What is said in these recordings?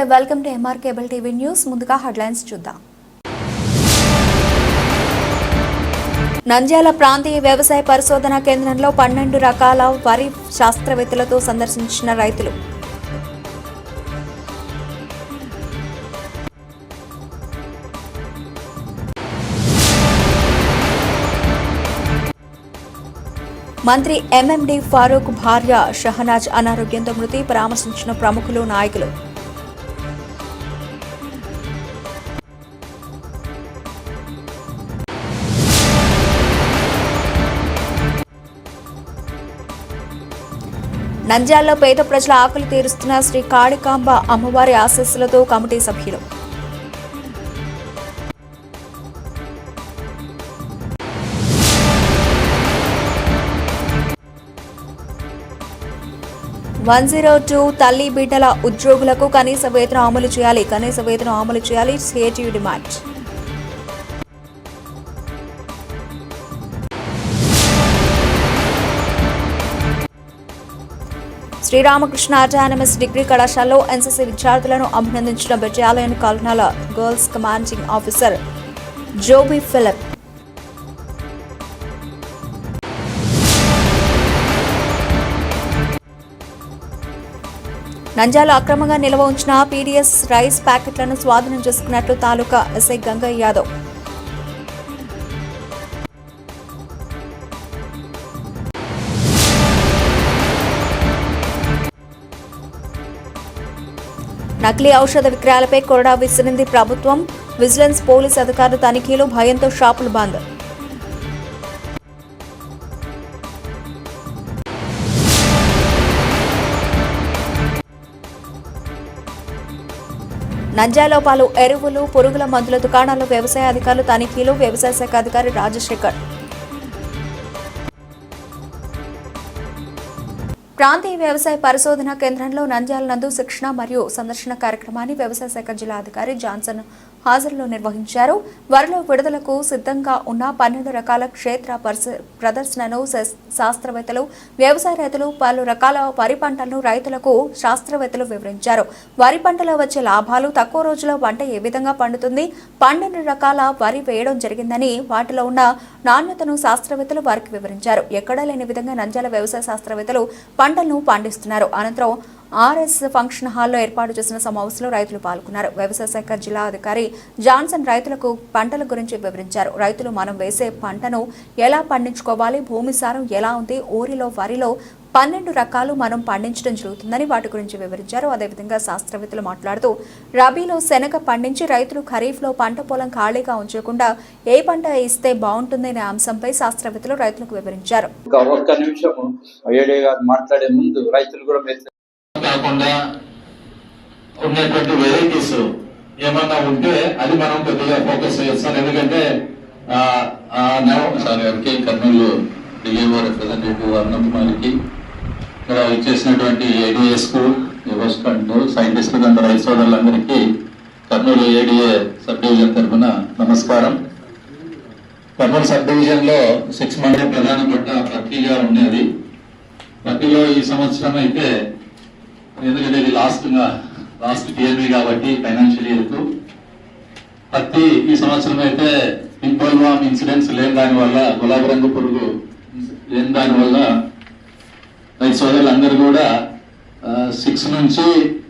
నమస్తే welcome to MR cable TV news ముందుగా headlines చూద్దాం. నంద్యాల ప్రాంతీయ వ్యవసాయ పరిశోధన కేంద్రంలో పన్నెండు రకాల వరి శాస్త్రవేత్తలతో సందర్శించిన రైతులు. మంత్రి ఎంఎండి ఫారూక్ భార్య షహనాజ్ అనారోగ్యంతో మృతి పరామర్శించిన ప్రముఖులు నాయకులు. నంద్యాలలో పేద ప్రజల ఆకలి తీరుస్తున్న శ్రీ కాళికాంబ అమ్మవారి ఆశీస్సులతో కమిటీ సభ్యులు. వన్ జీరో టూ తల్లి బిడ్డల ఉద్యోగులకు కనీస వేతనం అమలు చేయాలి. కనీస వేతనం అమలు చేయాలి. CITU demand. Sri Ramakrishna autonomous degree కళాశాలలో ఎన్సీసీ విద్యార్థులను అభినందించిన battalion colonel girls commanding officer Joby Philip. నంజాల అక్రమంగా నిల్వ ఉంచిన పీడీఎస్ రైస్ ప్యాకెట్లను స్వాధీనం చేసుకున్నట్లు తాలూకా ఎస్ఐ గంగయ్య యాదవ్. నకిలీ ఔషధ విక్రయాలపై కొరడా విసిరింది ప్రభుత్వం. విజిలెన్స్ పోలీస్ అధికారులు తనిఖీలు భయంతో షాపులు బంద్. నంజాలో పలు ఎరువులు పురుగుల మందుల దుకాణాల్లో వ్యవసాయ అధికారులు తనిఖీలు. వ్యవసాయ శాఖ అధికారి రాజశేఖర్ ప్రాంతీయ వ్యవసాయ పరిశోధన కేంద్రంలో నంద్యాల నందు శిక్షణ మరియు సందర్శన కార్యక్రమాన్ని వ్యవసాయ శాఖ జిల్లా అధికారి జాన్సన్ హాజరులో నిర్వహించారు. వరిలో విడుదలకు సిద్ధంగా ఉన్న పన్నెండు రకాల క్షేత్ర పరిస- ప్రదర్శనను శాస్త్రవేత్తలు వ్యవసాయ రైతులు పలు రకాల వరి పంటలను రైతులకు శాస్త్రవేత్తలు వివరించారు. వరి పంటలో వచ్చే లాభాలు తక్కువ రోజుల్లో పంట ఏ విధంగా పండుతుంది పన్నెండు రకాల వరి వేయడం జరిగిందని వాటిలో ఉన్న నాణ్యతను శాస్త్రవేత్తలు వారికి వివరించారు. ఎక్కడా లేని విధంగా నంజాల వ్యవసాయ శాస్త్రవేత్తలు పంటలను పండిస్తున్నారు. అనంతరం ఆర్ఎస్ ఫంక్షన్ హాల్లో ఏర్పాటు చేసిన సమావేశంలో రైతులు పాల్గొన్నారు. వ్యవసాయ శాఖ జిల్లా అధికారి జాన్సన్ రైతులకు పంటల గురించి వివరించారు. రైతులు మనం వేసే పంటను ఎలా పండించుకోవాలి భూమి సారం ఎలా ఉంది ఊరిలో వరిలో పన్నెండు రకాలు మనం పండించడం జరుగుతుందని వాటి గురించి వివరించారు. అదేవిధంగా శాస్త్రవేత్తలు మాట్లాడుతూ రబీలో శనగ పండించి రైతులు ఖరీఫ్లో పంట పొలం ఖాళీగా ఉంచకుండా ఏ పంట ఇస్తే బాగుంటుందనే అంశంపై శాస్త్రవేత్తలు రైతులకు వివరించారు. ఒక్క మాట్లాడే ముందు రైతులు కూడా కాకుండా ఉన్నటువంటి వెరైటీస్ ఏమన్నా ఉంటే అది మనం కొద్దిగా ఫోకస్ చేస్తాం. ఎందుకంటే ఆ, సార్ గారికి కర్నూలు డిఏఓ రిప్రజెంటేటివ్ అరుణకుమారికి ఇక్కడ ఇచ్చేసినటువంటి ఏడిఎస్కు యువస్కండ్ సైంటిస్టులు అండ్ రైతు సోదరులందరికీ కర్నూలు ఏడిఏ సబ్ డివిజన్ తరఫున నమస్కారం. కర్నూలు సబ్ డివిజన్లో సిక్స్ మంత్ ప్రధాన పంట పత్తిగా ఉండేది. పత్రిలో ఈ సంవత్సరం అయితే ఎందుకంటే ఇది లాస్ట్ లాస్ట్ టీఎల్వి కాబట్టి ఫైనాన్షియల్ ఇయర్కు పత్తి ఈ సంవత్సరం అయితే పింపోల్వామ్ ఇన్సిడెంట్స్ లేని దాని వల్ల గులాబీ రంగు పురుగు లేని దాని వల్ల రైతు సోదరులందరూ కూడా సిక్స్ నుంచి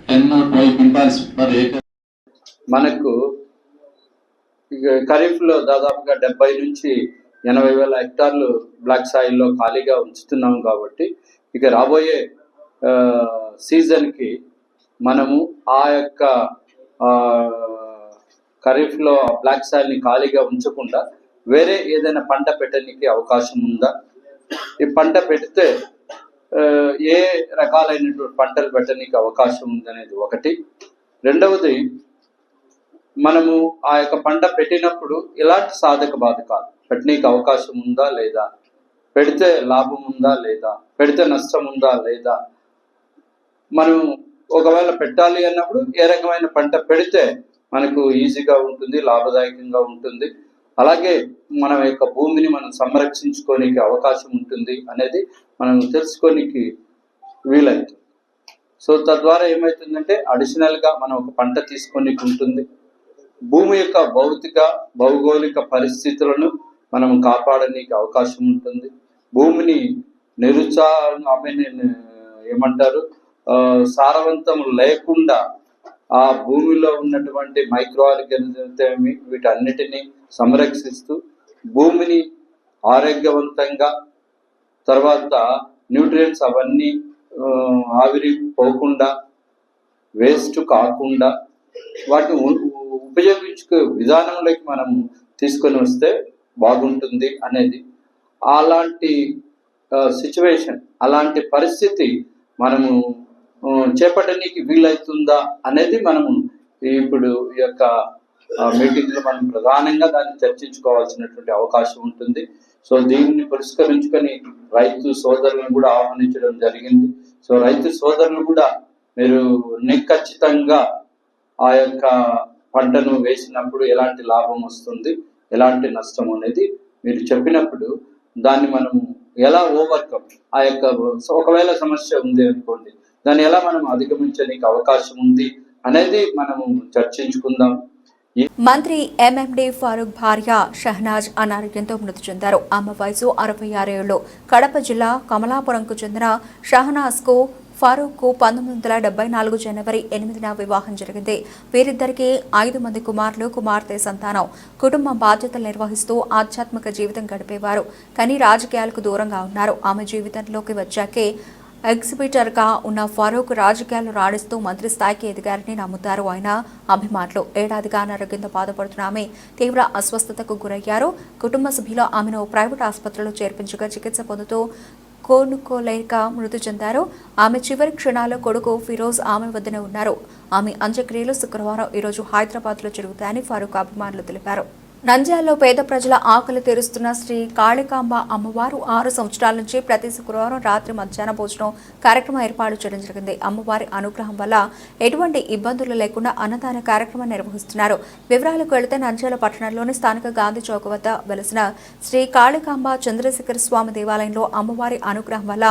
ten twelve quintals per acre మనకు ఇక ఖరీఫ్లో దాదాపుగా డెబ్బై నుంచి ఎనభై వేల హెక్టార్లు బ్లాక్ సాయిల్లో ఖాళీగా ఉంచుతున్నాం కాబట్టి ఇక రాబోయే సీజన్కి మనము ఆ యొక్క ఆ, ఖరీఫ్లో బ్లాక్ సాయిల్ని ఖాళీగా ఉంచకుండా వేరే ఏదైనా పంట పెట్టడానికి అవకాశం ఉందా? ఈ పంట పెడితే ఆ, ఏ రకాలైనటువంటి పంటలు పెట్టడానికి అవకాశం ఉందనేది ఒకటి. రెండవది మనము ఆ యొక్క పంట పెట్టినప్పుడు ఎలాంటి సాధక బాధకాలు పెట్టనీకి అవకాశం ఉందా లేదా? పెడితే లాభం ఉందా లేదా? పెడితే నష్టం ఉందా లేదా? మనం ఒకవేళ పెట్టాలి అన్నప్పుడు ఏ రకమైన పంట పెడితే మనకు ఈజీగా ఉంటుంది లాభదాయకంగా ఉంటుంది. అలాగే మన యొక్క భూమిని మనం సంరక్షించుకోనికి అవకాశం ఉంటుంది అనేది మనం తెలుసుకోనికి వీలవుతుంది సో తద్వారా ఏమవుతుందంటే అడిషనల్గా మనం ఒక పంట తీసుకోనికి ఉంటుంది. భూమి యొక్క భౌతిక భౌగోళిక పరిస్థితులను మనం కాపాడడానికి అవకాశం ఉంటుంది. భూమిని నిరుత్సాహం ఏమంటారు? సారవంతం లేకుండా ఆ భూమిలో ఉన్నటువంటి మైక్రో ఆర్గానిజమ్స్ వీటన్నిటిని సంరక్షిస్తూ భూమిని ఆరోగ్యవంతంగా తర్వాత న్యూట్రియంట్స్ అవన్నీ ఆవిరి పోకుండా వేస్ట్ కాకుండా వాటిని ఉ- ఉపయోగించుకో విధానంలోకి మనం తీసుకొని వస్తే బాగుంటుంది అనేది అలాంటి సిచ్యువేషన్ అలాంటి పరిస్థితి మనము చేపట్టడానికి వీలవుతుందా అనేది మనము ఇప్పుడు ఈ యొక్క మీటింగ్లో మనం ప్రధానంగా దాన్ని చర్చించుకోవాల్సినటువంటి అవకాశం ఉంటుంది. సో దీన్ని పురస్కరించుకొని రైతు సోదరులను కూడా ఆహ్వానించడం జరిగింది. సో రైతు సోదరులు కూడా మీరు నిఖచ్చితంగా ఆ యొక్క పంటను వేసినప్పుడు ఎలాంటి లాభం వస్తుంది ఎలాంటి నష్టం అనేది మీరు చెప్పినప్పుడు దాన్ని మనం ఎలా ఓవర్కమ్ ఆ యొక్క ఒకవేళ సమస్య ఉంది అనుకోండి దాన్ని ఎలా మనం అధిగమించడానికి అవకాశం ఉంది అనేది మనము చర్చించుకుందాం. మంత్రి ఎంఎండి ఫారూక్ భార్య షహనాజ్ అనారోగ్యంతో మృతి చెందారు. ఆమె వయసు అరవై ఆరేళ్ళు కడప జిల్లా కమలాపురంకు చెందిన షహనాజ్కు ఫారూక్ పంతొమ్మిది వందల డెబ్బై నాలుగు జనవరి ఎనిమిదిన వివాహం జరిగింది. వీరిద్దరికీ ఐదు మంది కుమారులు కుమార్తె సంతానం. కుటుంబ బాధ్యతలు నిర్వహిస్తూ ఆధ్యాత్మిక జీవితం గడిపేవారు. కానీ రాజకీయాలకు దూరంగా ఉన్నారు. ఆమె జీవితంలోకి వచ్చాకే ఎగ్జిబిటర్గా ఉన్న ఫారూక్ రాజకీయాలు రాణిస్తూ మంత్రి స్థాయికి ఎదిగారని నమ్ముతారు. ఆయన అభిమానులు. ఏడాదిగా అనారోగ్యంతో బాధపడుతున్న ఆమె తీవ్ర అస్వస్థతకు గురయ్యారు. కుటుంబ సభ్యులు ఆమెను ప్రైవేట్ ఆసుపత్రిలో చేర్పించగా చికిత్స పొందుతూ కోనుకోలేక మృతి చెందారు. ఆమె చివరి క్షణాల్లో కొడుకు ఫిరోజ్ ఆమె వద్దనే ఉన్నారు. ఆమె అంత్యక్రియలు శుక్రవారం ఈరోజు హైదరాబాద్లో జరుగుతాయని ఫారూక్ అభిమానులు తెలిపారు. నంద్యాలలో పేద ప్రజల ఆకలి తెరుస్తున్న శ్రీ కాళికాంబ అమ్మవారు ఆరు సంవత్సరాల నుంచి ప్రతి శుక్రవారం రాత్రి మధ్యాహ్న భోజనం కార్యక్రమం ఏర్పాటు చేయడం జరిగింది. అమ్మవారి అనుగ్రహం వల్ల ఎటువంటి ఇబ్బందులు లేకుండా అన్నదాన కార్యక్రమం నిర్వహిస్తున్నారు. వివరాలకు వెళితే నంద్యాల పట్టణంలోని స్థానిక గాంధీ చౌక్ వద్ద వెలసిన శ్రీ కాళికాంబ చంద్రశేఖర స్వామి దేవాలయంలో అమ్మవారి అనుగ్రహం వల్ల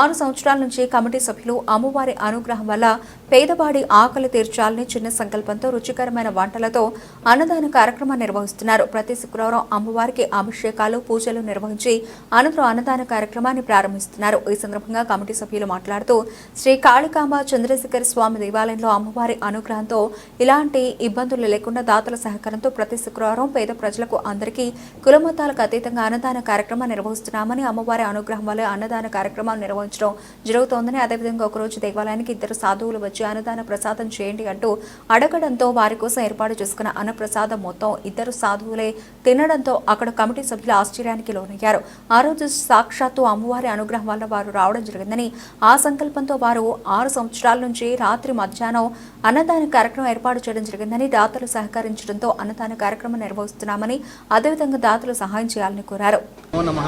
ఆరు సంవత్సరాల నుంచి కమిటీ సభ్యులు అమ్మవారి అనుగ్రహం వల్ల పేదవాడి ఆకలి తీర్చాలని చిన్న సంకల్పంతో రుచికరమైన వంటలతో అన్నదాన కార్యక్రమం నిర్వహిస్తున్నారు. ప్రతి శుక్రవారం అమ్మవారికి అభిషేకాలు పూజలు నిర్వహించి అనంతరం అన్నదాన కార్యక్రమాన్ని ప్రారంభిస్తున్నారు. ఈ సందర్భంగా కమిటీ సభ్యులు మాట్లాడుతూ శ్రీ కాళికాంబ చంద్రశేఖర స్వామి దేవాలయంలో అమ్మవారి అనుగ్రహంతో ఇలాంటి ఇబ్బందులు లేకుండా దాతల సహకారంతో ప్రతి శుక్రవారం పేద ప్రజలకు అందరికీ కులమతాలకు అతీతంగా అన్నదాన కార్యక్రమం నిర్వహిస్తున్నామని అమ్మవారి అనుగ్రహం వల్ల అన్నదాన కార్యక్రమాలు నిర్వహించడం జరుగుతోందని అదేవిధంగా ఒకరోజు దేవాలయానికి ఇద్దరు సాధువులు వచ్చి అన్నదాన ప్రసాదం చేయండి అంటూ అడగడంతో వారి కోసం ఏర్పాటు చేసుకున్న అన్నప్రసాదం మొత్తం ఇద్దరు సాధువులే తినడంతో అక్కడ కమిటీ సభ్యులు ఆశ్చర్యానికి లోనయ్యారు. ఆ రోజు సాక్షాత్తు అమ్మవారి అనుగ్రహం వల్ల వారు రావడం జరిగిందని ఆ సంకల్పంతో వారు ఆరు సంవత్సరాల నుంచి రాత్రి మధ్యాహ్నం అన్నదాన కార్యక్రమం ఏర్పాటు చేయడం జరిగిందని దాతలు సహకరించడంతో అన్నదాన కార్యక్రమం నిర్వహిస్తున్నామని అదేవిధంగా దాతలు సహాయం చేయాలని కోరారు. ఓం నమ.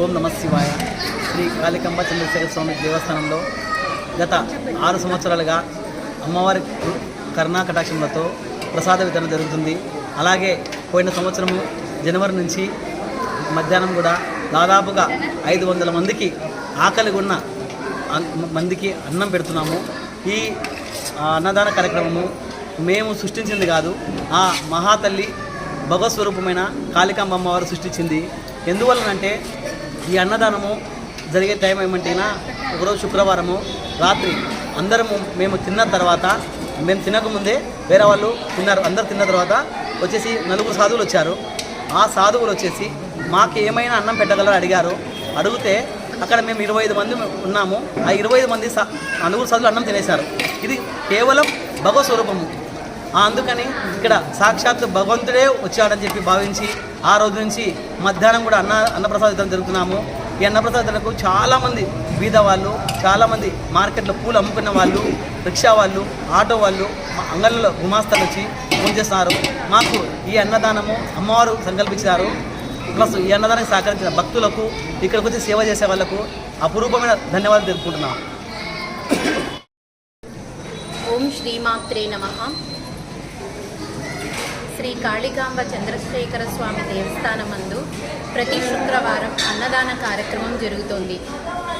ఓం నమ శివాయ. శ్రీ కాళికంబ చంద్రశేఖర స్వామి దేవస్థానంలో గత ఆరు సంవత్సరాలుగా అమ్మవారి కరుణా కటాక్షములతో ప్రసాద వితరణ జరుగుతుంది. అలాగే పోయిన సంవత్సరము జనవరి నుంచి మధ్యాహ్నం కూడా దాదాపుగా ఐదు వందల మందికి ఆకలి ఉన్న మందికి అన్నం పెడుతున్నాము. ఈ అన్నదాన కార్యక్రమము మేము సృష్టించింది కాదు ఆ మహాతల్లి భగవస్వరూపమైన కాళికాంబ అమ్మవారు సృష్టించింది. ఎందువలనంటే ఈ అన్నదానము జరిగే టైం ఏమంటేనా ఒకరోజు శుక్రవారము రాత్రి అందరం మేము తిన్న తర్వాత మేము తినకముందే వేరే వాళ్ళు తిన్నారు అందరు తిన్న తర్వాత వచ్చేసి నలుగురు సాధువులు వచ్చారు. ఆ సాధువులు వచ్చేసి మాకు ఏమైనా అన్నం పెట్టగలరు అడిగారు. అడిగితే అక్కడ మేము ఇరవై ఐదు మంది ఉన్నాము. ఆ ఇరవై ఐదు మంది నలుగురు సాధువులు అన్నం తినేశారు. ఇది కేవలం భగవత్ స్వరూపము అందుకని ఇక్కడ సాక్షాత్ భగవంతుడే వచ్చాడని చెప్పి భావించి ఆ రోజు నుంచి మధ్యాహ్నం కూడా అన్న అన్నప్రసాదం జరుగుతున్నాము. ఈ అన్నప్రసాద చాలామంది బీద వాళ్ళు చాలామంది మార్కెట్లో పూలు అమ్ముకున్న వాళ్ళు రిక్షా వాళ్ళు ఆటో వాళ్ళు మా అంగళ్ళలో గుమాస్తాలు వచ్చి ఫోన్ చేస్తున్నారు. మాకు ఈ అన్నదానము అమ్మవారు సంకల్పించారు. ప్లస్ ఈ అన్నదానానికి సహకరించిన భక్తులకు ఇక్కడికి వచ్చి సేవ చేసే వాళ్ళకు అపురూపమైన ధన్యవాదాలు తెలుపుకుంటున్నాం. ఓం శ్రీమాత్రే నమ. శ్రీ కాళికాంబ చంద్రశేఖర స్వామి దేవస్థానమందు ప్రతి శుక్రవారం అన్నదాన కార్యక్రమం జరుగుతోంది.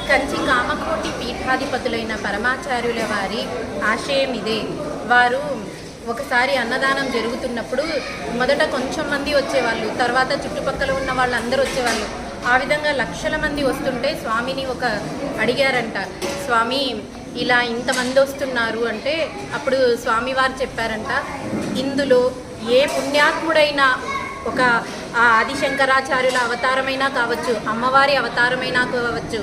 కంచి కామకోటి పీఠాధిపతులైన పరమాచార్యుల వారి ఆశయం ఇదే. వారు ఒకసారి అన్నదానం జరుగుతున్నప్పుడు మొదట కొంచెం మంది వచ్చేవాళ్ళు తర్వాత చుట్టుపక్కల ఉన్న వాళ్ళందరూ వచ్చేవాళ్ళు. ఆ విధంగా లక్షల మంది వస్తుంటే స్వామిని ఒక అడిగారంట స్వామి ఇలా ఇంతమంది వస్తున్నారు అంటే అప్పుడు స్వామివారు చెప్పారంట ఇందులో ఏ పుణ్యాత్ముడైనా ఒక ఆ ఆదిశంకరాచార్యుల అవతారమైనా కావచ్చు అమ్మవారి అవతారమైనా కావచ్చు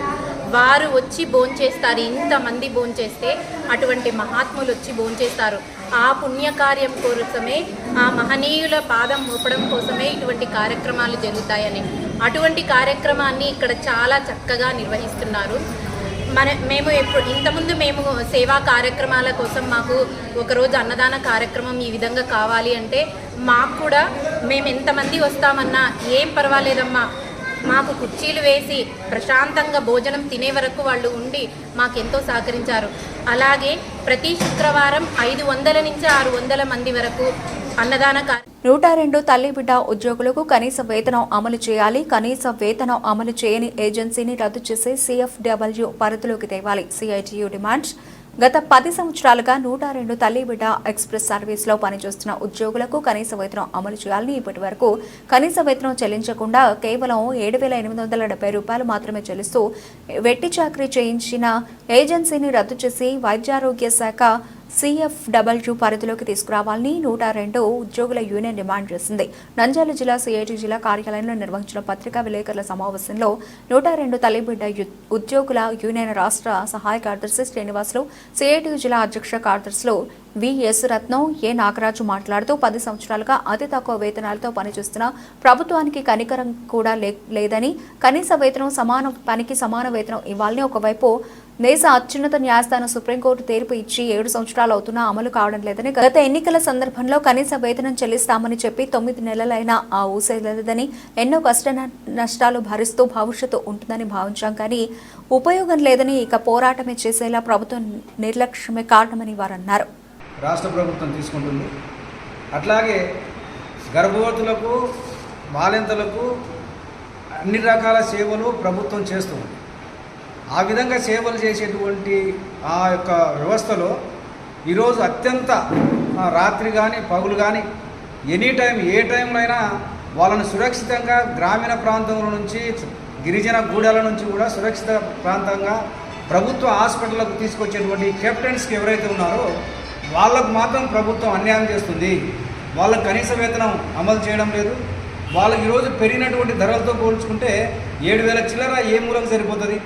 వారు వచ్చి భోంచేస్తారు ఇంతమంది భోంచేస్తే అటువంటి మహాత్ములు వచ్చి భోంచేస్తారు ఆ పుణ్యకార్యం కోసమే ఆ మహనీయుల పాదం మోపడం కోసమే ఇటువంటి కార్యక్రమాలు జరుగుతాయని. అటువంటి కార్యక్రమాన్ని ఇక్కడ చాలా చక్కగా నిర్వహిస్తున్నారు. మన మేము ఎప్పుడు ఇంతకుముందు మేము సేవా కార్యక్రమాల కోసం మాకు ఒకరోజు అన్నదాన కార్యక్రమం ఈ విధంగా కావాలి అంటే మాకు కూడా మేము ఎంతమంది వస్తామన్నా ఏం పర్వాలేదమ్మా మాకు కుర్చీలు వేసి ప్రశాంతంగా భోజనం తినే వరకు వాళ్ళు ఉండి మాకెంతో సహకరించారు. అలాగే ప్రతి శుక్రవారం ఐదు వందల నుంచి ఆరు వందల మంది వరకు అన్నదాన నూట రెండు తల్లి బిడ్డ ఉద్యోగులకు కనీస వేతనం అమలు చేయాలి. కనీస వేతనం అమలు చేయని ఏజెన్సీని రద్దు చేసి సిఎఫ్డబ్ల్యూ పరిధిలోకి తేవాలి. CITU demands. గత పది సంవత్సరాలుగా నూట రెండు తల్లిబిడ్డ ఎక్స్ప్రెస్ సర్వీస్లో పనిచేస్తున్న ఉద్యోగులకు కనీస వేతనం అమలు చేయాలని ఇప్పటి వరకు కనీస వేతనం చెల్లించకుండా కేవలం ఏడు వేల ఎనిమిది వందల డెబ్బై రూపాయలు మాత్రమే చెల్లిస్తూ వెట్టి చాకరీ చేయించిన ఏజెన్సీని రద్దు చేసి వైద్యారోగ్య శాఖ సిఎఫ్డబ్ల్యూ పరిధిలోకి తీసుకురావాలని నూట రెండు ఉద్యోగుల యూనియన్ డిమాండ్ చేసింది. నంద్యాల జిల్లా సిఐటి జిల్లా కార్యాలయంలో నిర్వహించిన పత్రికా విలేకరుల సమావేశంలో నూట రెండు తల్లిబిడ్డ ఉద్యోగుల యూనియన్ రాష్ట్ర సహాయ కార్యదర్శి శ్రీనివాసులు సిఐటి జిల్లా అధ్యక్ష కార్యదర్శులు విఎస్ రత్నం ఏ. నాగరాజు మాట్లాడుతూ పది సంవత్సరాలుగా అతి తక్కువ వేతనాలతో పనిచేస్తున్న ప్రభుత్వానికి కనికరం కూడా లే- లేదని కనీస వేతనం సమాన పనికి సమాన వేతనం ఇవ్వాలని ఒకవైపు దేశ అత్యున్నత న్యాయస్థానం సుప్రీంకోర్టు తీర్పు ఇచ్చి ఏడు సంవత్సరాలు అవుతున్నా అమలు కావడం లేదని గత ఎన్నికల సందర్భంలో కనీస వేతనం చెల్లిస్తామని చెప్పి తొమ్మిది నెలలైనా ఆ ఊసే లేదని ఎన్నో కష్ట నష్టాలు భరిస్తూ భవిష్యత్తు ఉంటుందని భావించాం కానీ ఉపయోగం లేదని ఇక పోరాటమే చేసేలా ప్రభుత్వం నిర్లక్ష్యమే కారణమని వారు అన్నారు రాష్ట్ర ప్రభుత్వం తీసుకుంటుంది. అట్లాగే గర్భవతులకు బాలింతలకు అన్ని రకాల సేవలు ప్రభుత్వం చేస్తుంది. ఆ విధంగా సేవలు చేసేటువంటి ఆ యొక్క వ్యవస్థలో ఈరోజు అత్యంత రాత్రి కానీ పగులు కానీ ఎనీ టైం ఏ టైంలో అయినా వాళ్ళను సురక్షితంగా గ్రామీణ ప్రాంతంలో నుంచి గిరిజన గూడెల నుంచి కూడా సురక్షిత ప్రాంతంగా ప్రభుత్వ హాస్పిటల్కు తీసుకొచ్చేటువంటి కెప్టెన్స్కి ఎవరైతే ఉన్నారో వాళ్ళకు మాత్రం ప్రభుత్వం అన్యాయం చేస్తుంది. వాళ్ళకు కనీస వేతనం అమలు చేయడం లేదు. వాళ్ళకి ఈరోజు పెరిగినటువంటి ధరలతో పోల్చుకుంటే ఏడు వేల చిల్లర ఏ మూలం సరిపోతుంది?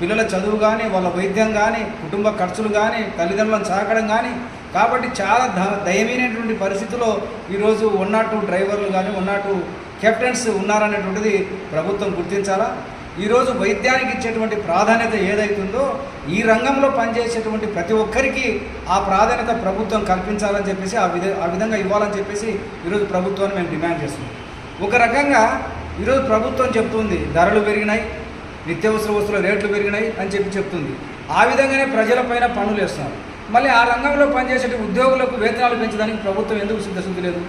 పిల్లల చదువు కానీ వాళ్ళ వైద్యం కానీ కుటుంబ ఖర్చులు కానీ తల్లిదండ్రులను సాకడం కానీ కాబట్టి చాలా ద దయమైనటువంటి పరిస్థితిలో ఈరోజు వన్ నాట్ టూ డ్రైవర్లు కానీ వన్ నాట్ టూ కెప్టెన్స్ ఉన్నారనేటువంటిది ప్రభుత్వం గుర్తించాలా? ఈరోజు వైద్యానికి ఇచ్చేటువంటి ప్రాధాన్యత ఏదైతుందో ఈ రంగంలో పనిచేసేటువంటి ప్రతి ఒక్కరికి ఆ ప్రాధాన్యత ప్రభుత్వం కల్పించాలని చెప్పేసి ఆ విధ ఆ విధంగా ఇవ్వాలని చెప్పేసి ఈరోజు ప్రభుత్వాన్ని మేము డిమాండ్ చేస్తున్నాం. ఒక రకంగా ఈరోజు ప్రభుత్వం చెప్తుంది ధరలు పెరిగినాయి నిత్యావసర వస్తువుల రేట్లు పెరిగినాయి అని చెప్పి చెప్తుంది. ఆ విధంగానే ప్రజలపైన పన్నులు వేస్తున్నారు. మళ్ళీ ఆ రంగంలో పనిచేసే ఉద్యోగులకు వేతనాలు పెంచడానికి ప్రభుత్వం ఎందుకు సిద్ధశుద్ధి లేదు?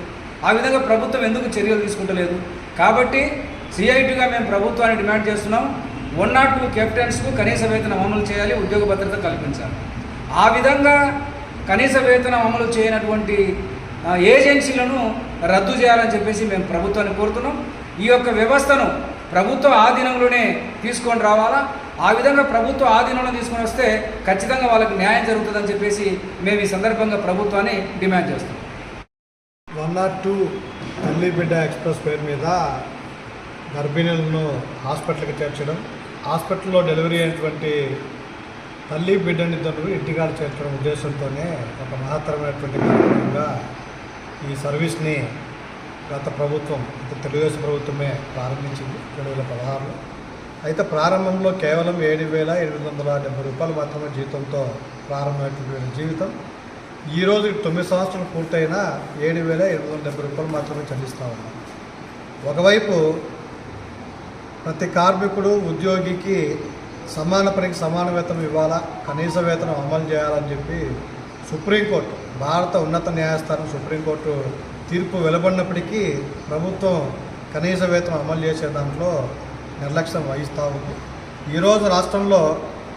ఆ విధంగా ప్రభుత్వం ఎందుకు చర్యలు తీసుకుంటలేదు? కాబట్టి సిఐటిగా మేము ప్రభుత్వాన్ని డిమాండ్ చేస్తున్నాం. వన్ నాట్ టూ కెప్టెన్స్కు కనీస వేతనం అమలు చేయాలి ఉద్యోగ భద్రత కల్పించాలి. ఆ విధంగా కనీస వేతనం అమలు చేయనటువంటి ఏజెన్సీలను రద్దు చేయాలని చెప్పేసి మేము ప్రభుత్వాన్ని కోరుతున్నాం. ఈ యొక్క వ్యవస్థను ప్రభుత్వ ఆధీనంలోనే తీసుకొని రావాలా? ఆ విధంగా ప్రభుత్వ ఆధీనంలో తీసుకొని వస్తే ఖచ్చితంగా వాళ్ళకి న్యాయం జరుగుతుందని చెప్పేసి మేము ఈ సందర్భంగా ప్రభుత్వాన్ని డిమాండ్ చేస్తాం. వన్ నాట్ టూ తల్లి బిడ్డ ఎక్స్ప్రెస్ పేరు మీద గర్భిణులను హాస్పిటల్కి చేర్చడం హాస్పిటల్లో డెలివరీ అయినటువంటి తల్లి బిడ్డని ఇద్దరు ఇంటికాడ చేర్చడం ఉద్దేశంతోనే ఒక మహత్తరమైనటువంటి కార్యక్రమంగా ఈ సర్వీస్ని గత ప్రభుత్వం అంటే తెలుగుదేశం ప్రభుత్వమే ప్రారంభించింది రెండు వేల పదహారులో. అయితే ప్రారంభంలో కేవలం ఏడు వేల ఎనిమిది వందల డెబ్బై రూపాయలు మాత్రమే జీతంతో ప్రారంభమైనటువంటి జీవితం. ఈరోజు తొమ్మిది సంవత్సరాలు పూర్తయినా ఏడు వేల ఎనిమిది వందల డెబ్బై రూపాయలు మాత్రమే చెల్లిస్తూ ఉన్నాం. ఒకవైపు ప్రతి కార్మికుడు ఉద్యోగికి సమాన పనికి సమాన వేతనం ఇవ్వాలా? కనీస వేతనం అమలు చేయాలని చెప్పి సుప్రీంకోర్టు భారత ఉన్నత న్యాయస్థానం సుప్రీంకోర్టు తీర్పు వెలువడినప్పటికీ ప్రభుత్వం కనీస వేతనం అమలు చేసే దాంట్లో నిర్లక్ష్యం వహిస్తూ ఉంది. ఈరోజు రాష్ట్రంలో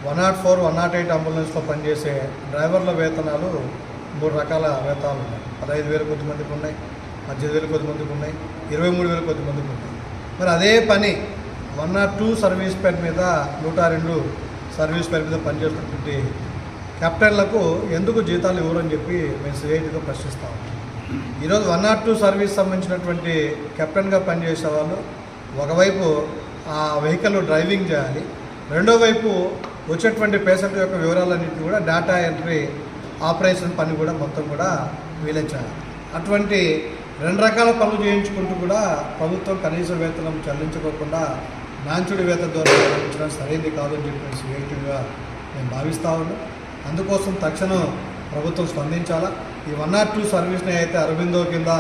one nought four one nought eight అంబులెన్స్లో పనిచేసే డ్రైవర్ల వేతనాలు మూడు రకాల వేతనాలు ఉన్నాయి. పదహైదు వేలు కొద్ది మందికి ఉన్నాయి పద్దెనిమిది వేలు కొద్ది మందికి ఉన్నాయి ఇరవై మూడు వేలు కొద్ది మందికి ఉన్నాయి. మరి అదే పని వన్ నాట్ టూ సర్వీస్ పేరు మీద నూట రెండు సర్వీస్ పేరు మీద పనిచేస్తున్నటువంటి కెప్టెన్లకు ఎందుకు జీతాలు ఇవ్వరని చెప్పి మేము సిఐటిగా ప్రశ్నిస్తాము ఈరోజు వన్ నాట్ టూ సర్వీస్ సంబంధించినటువంటి కెప్టెన్గా పనిచేసే వాళ్ళు ఒకవైపు ఆ వెహికల్ డ్రైవింగ్ చేయాలి రెండో వైపు వచ్చేటువంటి పేషెంట్ యొక్క వివరాలన్నింటినీ కూడా డేటా ఎంట్రీ ఆపరేషన్ పని కూడా మొత్తం కూడా వీలే అటువంటి రెండు రకాల పనులు చేయించుకుంటూ కూడా ప్రభుత్వం కనీస వేతనం చెల్లించుకోకుండా నాంచుడి వేతన ద్వారా చెల్లించడం సరైనది కాదని చెప్పేసి సిఐటిగా మేము భావిస్తా ఉన్నాం అందుకోసం తక్షణం ప్రభుత్వం స్పందించాలా? ఈ వన్ నాట్ టూ సర్వీస్ని అయితే అరవిందో కింద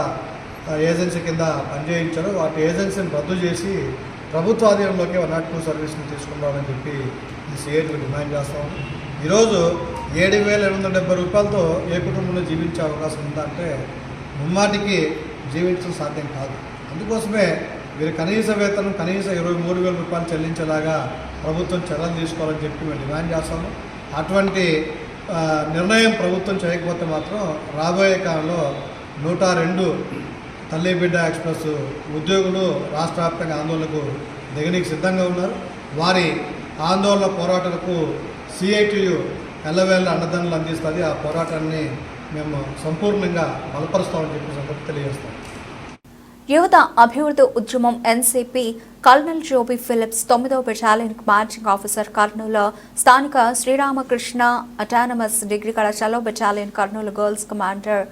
ఏజెన్సీ కింద పనిచేయించారో. వాటి ఏజెన్సీని రద్దు చేసి ప్రభుత్వ ఆధీనంలోకి వన్ నాట్ టూ సర్వీస్ని తీసుకుందామని చెప్పి ఈ సిఐటికి డిమాండ్ చేస్తాం ఈరోజు ఏడు వేల ఎనిమిది వందల డెబ్బై రూపాయలతో ఏ కుటుంబంలో జీవించే అవకాశం ఉందంటే ముమ్మాటికి జీవించడం సాధ్యం కాదు. అందుకోసమే వీరు కనీస వేతనం కనీస ఇరవై మూడు వేల రూపాయలు చెల్లించేలాగా ప్రభుత్వం చర్యలు తీసుకోవాలని చెప్పి మేము డిమాండ్ చేస్తాము అటువంటి నిర్ణయం ప్రభుత్వం చేయకపోతే మాత్రం రాబోయే కాలంలో నూట రెండు తల్లి బిడ్డ ఎక్స్ప్రెస్ ఉద్యోగులు రాష్ట్ర వ్యాప్తంగా ఆందోళనకు దిగనీకి సిద్ధంగా ఉన్నారు. వారి ఆందోళన పోరాటాలకు సిఐటియు ఎల్లవేళ్ళ అండదండలు అందిస్తుంది. ఆ పోరాటాన్ని మేము సంపూర్ణంగా బలపరుస్తామని చెప్పి సంగతి తెలియజేస్తాం. యువత అభివృద్ధి ఉద్యమం ఎన్సీపీ కల్నల్ జోబీ ఫిలిప్స్ తొమ్మిదవ బెటాలియన్ మార్చింగ్ ఆఫీసర్ కర్నూలు స్థానిక శ్రీరామకృష్ణ అటానమస్ డిగ్రీ కళాశాలలో battalion Kurnool girls commander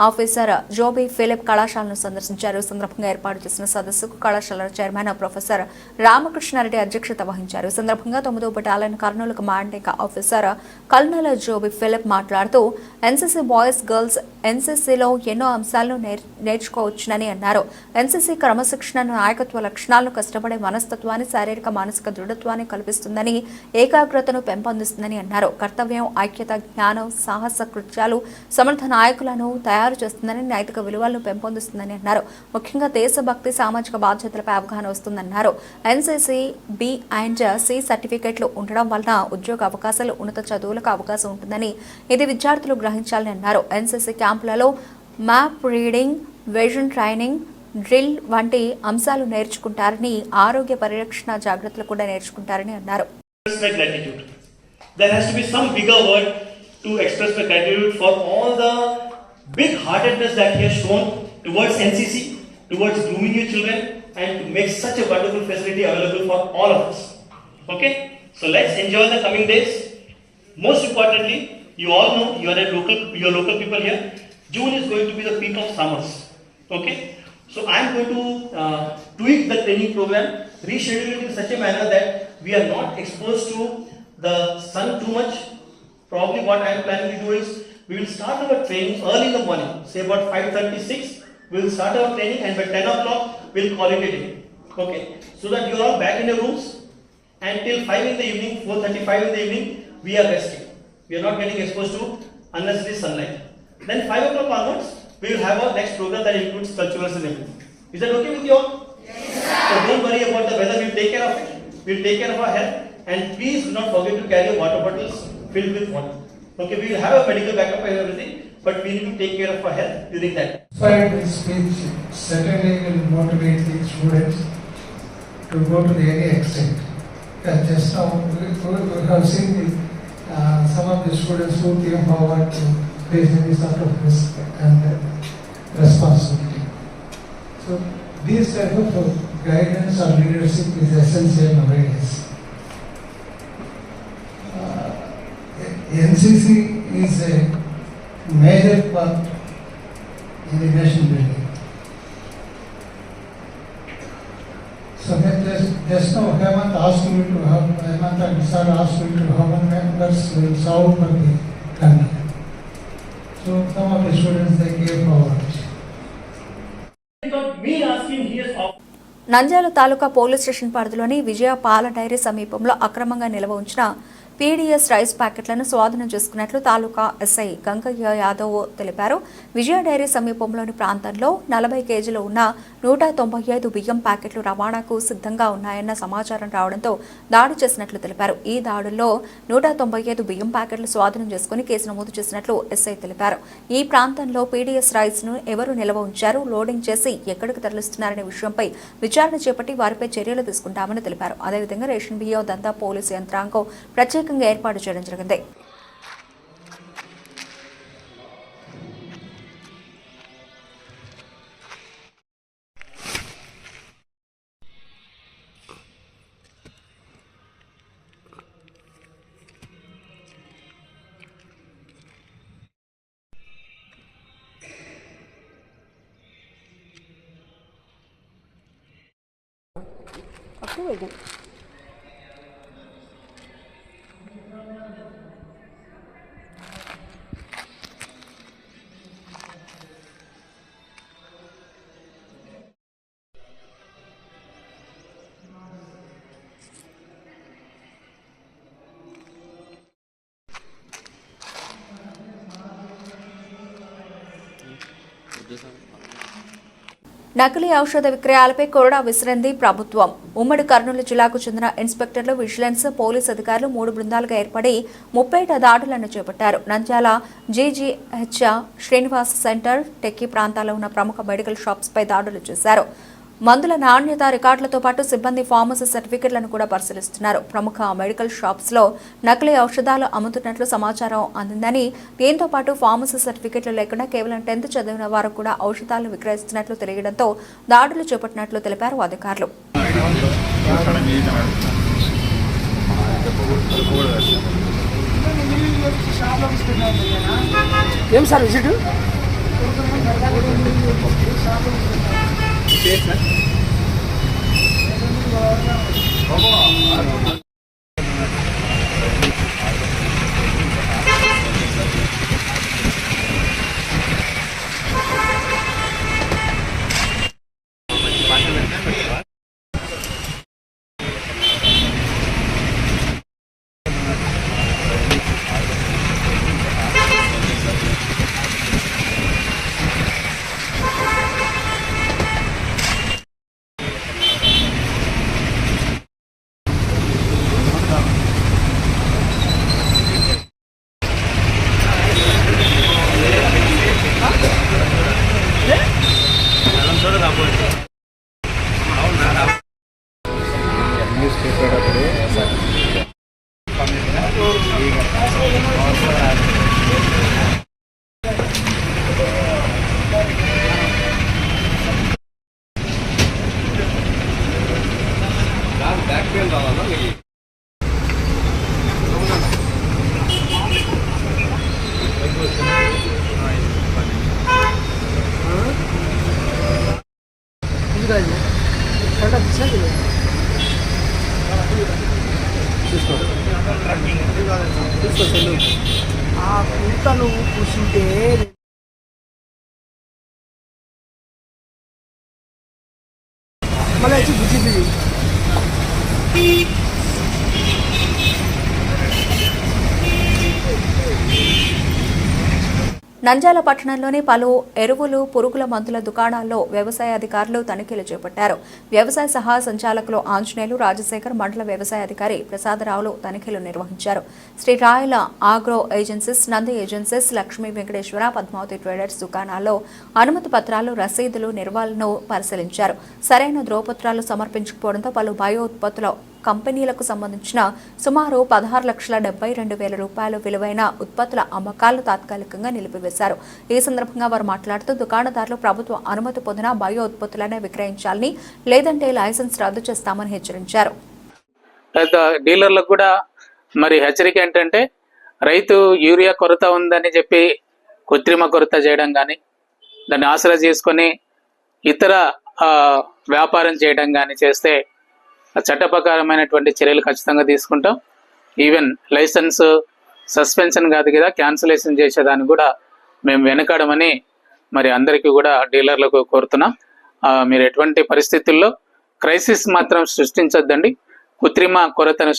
officer Joby Philip కళాశాలను సందర్శించారు. సందర్భంగా ఏర్పాటు చేసిన సదస్సుకు కళాశాల చైర్మన్ ప్రొఫెసర్ రామకృష్ణారెడ్డి అధ్యక్షత వహించారు. సందర్భంగా తొమ్మిదో battalion Kurnool commanding officer colonel Joby Philip మాట్లాడుతూ ఎన్సీసీ బాయ్స్ గర్ల్స్ ఎన్సీసీలో ఎన్నో అంశాలను నేర్- నేర్చుకోవచ్చునని అన్నారు. ఎన్సీసీ క్రమశిక్షణను నాయకత్వ లక్షణాలను కష్టపడే మనస్తత్వాన్ని శారీరక మానసిక దృఢత్వాన్ని కల్పిస్తుందని ఏకాగ్రతను పెంపొందిస్తుందని అన్నారు. కర్తవ్యం ఐక్యత జ్ఞానం సాహస కృత్యాలు సమర్థ నాయకులను తయారు చేస్తుందని నైతిక విలువలను పెంపొందిస్తుందని అన్నారు. ముఖ్యంగా దేశభక్తి సామాజిక బాధ్యతలపై అవగాహన వస్తుందన్నారు. ఎన్సీసీ బి అండ్ సి సర్టిఫికెట్లు ఉండడం వలన ఉద్యోగ అవకాశాలు ఉన్నత చదువులకు అవకాశం ఉంటుందని ఇది విద్యార్థులు గ్రహించాలని అన్నారు. NCC క్యాంపులలో map reading vision training drill వంటి అంశాలు నేర్చుకుంటారని ఆరోగ్య పరిరక్షణ జాగ్రత్తలు కూడా నేర్చుకుంటారని అన్నారు. There has to be some bigger word to express my gratitude for all the big heartedness that he has shown towards NCC, towards grooming your children, and to make such a wonderful facility available for all of us. Okay? So let's enjoy the coming days. Most importantly, you all know you are a local, you are local people here. June is going to be the peak of summers. Okay? So I am going to uh, tweak the training program, reschedule it in such a manner that we are not exposed to the sun too much. Probably what I am planning to do is we will start our training early in the morning, say about 5:36. We will start our training and by 10 o'clock we will call it a day. Okay, so that you are back in your rooms and till 5 in the evening, 4:35 in the evening, we are resting. We are not getting exposed to unnecessary sunlight. Then 5 o'clock onwards, we will have our next program that includes cultural and. Is that okay with you all? Yes, So don't worry about the weather, we'll take care of it. We'll take care of our health and please do not forget to carry water bottles filled with water. Okay, we will have a medical backup and everything, but we need to take care of our health during that. Inspired this speech certainly will motivate the students to go to the any extent. Because just now, we have seen the, uh, some of the students who came forward to face any sort of risk and uh, responsibility. So these type of uh, guidance or leadership is essential nowadays. NCC is a major part in nation building so taluka police station పరిధిలోని విజయ పాల dairy సమీపంలో అక్రమంగా నిల్వ ఉంచిన PDS rice ప్యాకెట్లను స్వాధీనం చేసుకున్నట్లు తాలూకా SI Gangaiah Yadav తెలిపారు. విజయ డైరీ సమీపంలోని ప్రాంతంలో నలభై కేజీలు ఉన్న నూట తొంభై ఐదు బియ్యం ప్యాకెట్లు రవాణాకు సిద్ధంగా ఉన్నాయన్న సమాచారం రావడంతో దాడి చేసినట్లు తెలిపారు. ఈ దాడుల్లో నూట తొంభై ఐదు బియ్యం ప్యాకెట్లు స్వాధీనం చేసుకుని కేసు నమోదు చేసినట్లు ఎస్ఐ తెలిపారు. ఈ ప్రాంతంలో పీడీఎస్ రైస్ను ఎవరు నిల్వ ఉంచారు లోడింగ్ చేసి ఎక్కడికి తరలిస్తున్నారనే విషయంపై విచారణ చేపట్టి వారిపై చర్యలు తీసుకుంటామని తెలిపారు. అదేవిధంగా రేషన్ బియ్యం దంతా పోలీసు యంత్రాంగం ప్రత్యేక ప్రత్యేకంగా ఏర్పాటు చేయడం జరిగింది. నకిలీ ఔషధ విక్రయాలపై కొరడా విసిరింది ప్రభుత్వం. ఉమ్మడి కర్నూలు జిల్లాకు చెందిన ఇన్స్పెక్టర్లు విజిలెన్స్ పోలీస్ అధికారులు మూడు బృందాలుగా ఏర్పడి ముప్పైట దాడులను చేపట్టారు. Nandyal GGH Srinivas centre techie ప్రాంతాల్లో ఉన్న ప్రముఖ మెడికల్ షాప్స్పై దాడులు చేశారు. మందుల నాణ్యత రికార్డులతో పాటు సిబ్బంది ఫార్మసీ సర్టిఫికెట్లను కూడా పరిశీలిస్తున్నారు. ప్రముఖ మెడికల్ షాప్స్లో నకిలీ ఔషధాలు అమ్ముతున్నట్లు సమాచారం అందిందని దీంతో పాటు ఫార్మసీ సర్టిఫికెట్లు లేకుండా కేవలం టెన్త్ చదివిన వారు కూడా ఔషధాలు విక్రయిస్తున్నట్లు తెలియడంతో దాడులు చేపట్టినట్లు తెలిపారు అధికారులు. ఏం సార్ విజిట్? ఆ మళ్ళీ వచ్చి బుజ్జి నంజాల పట్టణంలోని పలు ఎరువులు పురుగుల మందుల దుకాణాల్లో వ్యవసాయ అధికారులు తనిఖీలు చేపట్టారు. వ్యవసాయ సహా సంచాలకులు ఆంజనేయులు రాజశేఖర్ మండల వ్యవసాయ అధికారి ప్రసాదరావులు తనిఖీలు నిర్వహించారు. Sri Rayala agro agencies Nandi agencies Lakshmi Venkateswara Padmavathi traders దుకాణాల్లో అనుమతి పత్రాలు రసీదులు నిర్వహణను పరిశీలించారు. సరైన ధ్రువపత్రాలు సమర్పించకపోవడంతో పలు బయో ఉత్పత్తుల కంపెనీలకు సంబంధించిన సుమారు పదహారు లక్షల డెబ్బై రెండు వేల రూపాయల విలువైన ఉత్పత్తుల అమ్మకాలు తాత్కాలికంగా నిలిపివేశారు. ఈ సందర్భంగా వారు మాట్లాడుతూ దుకాణదారులు ప్రభుత్వ అనుమతి పొందిన బయో ఉత్పత్తులనే విక్రయించాలని లేదంటే లైసెన్స్ రద్దు చేస్తామని హెచ్చరించారు. డీలర్లకు కూడా మరి హెచ్చరిక ఏంటంటే రైతు యూరియా కొరత ఉందని చెప్పి కృత్రిమ కొరత చేయడం కానీ దాన్ని ఆసరా చేసుకొని ఇతర వ్యాపారం చేయడం కానీ చేస్తే చట్టప్రకారమైనటువంటి చర్యలు ఖచ్చితంగా తీసుకుంటాం. ఈవెన్ లైసెన్స్ సస్పెన్షన్ కాదు కదా క్యాన్సిలేషన్ చేసేదాన్ని కూడా మేము వెనకాడమని మరి అందరికీ కూడా డీలర్లకు కోరుతున్నాం. మీరు ఎటువంటి పరిస్థితుల్లో క్రైసిస్ మాత్రం సృష్టించొద్దండి. కృత్రిమ కొరతను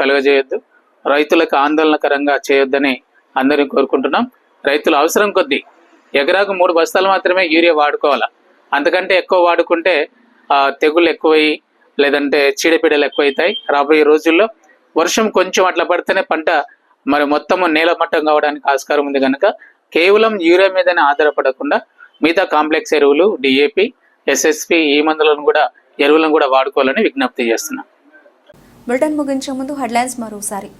కలుగజేయొద్దు. రైతులకు ఆందోళనకరంగా చేయొద్దని అందరినీ కోరుకుంటున్నాం. రైతులు అవసరం కొద్దీ ఎకరాకు మూడు బస్తాలు మాత్రమే యూరియా వాడుకోవాలా? అంతకంటే ఎక్కువ వాడుకుంటే తెగులు ఎక్కువయ్యి ఎక్కువై లేదంటే చీడపీడలు ఎక్కువైతాయి. రాబోయే రోజుల్లో వర్షం కొంచెం అట్లా పడితేనే పంట మరి మొత్తం నేల మట్టం కావడానికి ఆస్కారం ఉంది కనుక కేవలం యూరియా మీదనే ఆధారపడకుండా మిగతా కాంప్లెక్స్ ఎరువులు డిఏపి ఎస్ఎస్పి ఈ మందులను కూడా ఎరువులను కూడా వాడుకోవాలని విజ్ఞప్తి చేస్తున్నాం. బులెటిన్ ముగించే ముందు హెడ్లైన్స్ మరోసారి.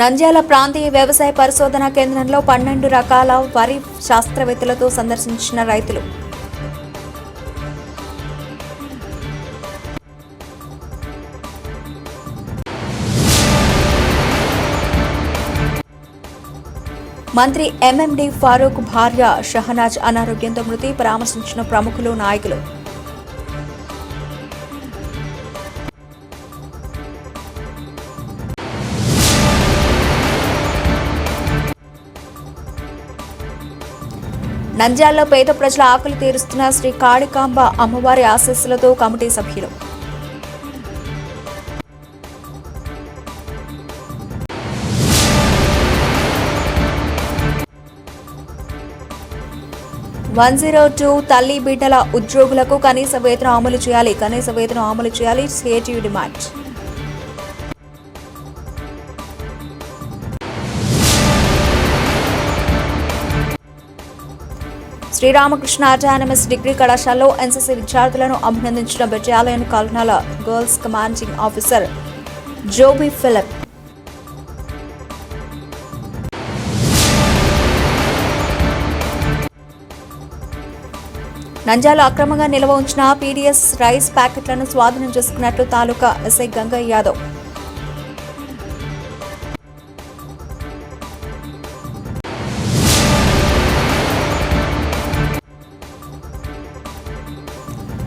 నంద్యాల ప్రాంతీయ వ్యవసాయ పరిశోధన కేంద్రంలో పన్నెండు రకాల వరి శాస్త్రవేత్తలతో సందర్శించిన రైతులు. మంత్రి ఎంఎండి ఫారూక్ భార్య షహనాజ్ అనారోగ్యంతో మృతి పరామర్శించిన ప్రముఖులు నాయకులు. నంద్యాలలో పేద ప్రజల ఆకలి తీరుస్తున్న శ్రీ కాళికాంబ అమ్మవారి ఆశీస్సులతో కమిటీ సభ్యులు. వన్ జీరో టూ తల్లి బిడ్డల ఉద్యోగులకు కనీస వేతనం అమలు చేయాలి. కనీస వేతనం అమలు చేయాలి. CITU demand Sri Ramakrishna autonomous degree కళాశాలలో ఎన్సీసీ విద్యార్థులను అభినందించిన battalion colonel girls commanding officer Joby Philip నంజాల అక్రమంగా నిల్వ ఉంచిన పీడీఎస్ రైస్ ప్యాకెట్లను స్వాధీనం చేసుకున్నట్లు తాలూకా ఎస్ఐ గంగయ్య యాదవ్.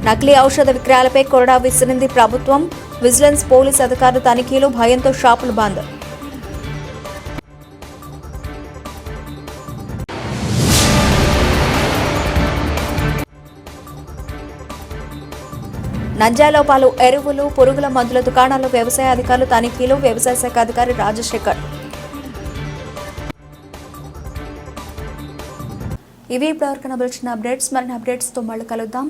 నకిలీ ఔషధ విక్రయాలపై కొరడా విసిరింది ప్రభుత్వం. విజిలెన్స్ పోలీస్ అధికారులు తనిఖీలు భయంతో షాపులు బంద్. నంజాలోపాలు ఎరువులు పురుగుల మందుల దుకాణాల్లో వ్యవసాయ అధికారులు తనిఖీలు వ్యవసాయ శాఖ అధికారి రాజశేఖర్. ఇవి ఇప్పటివరకు కనబడిచిన అప్డేట్స్. మరిన్ని అప్డేట్స్తో మళ్ళీ కలుద్దాం.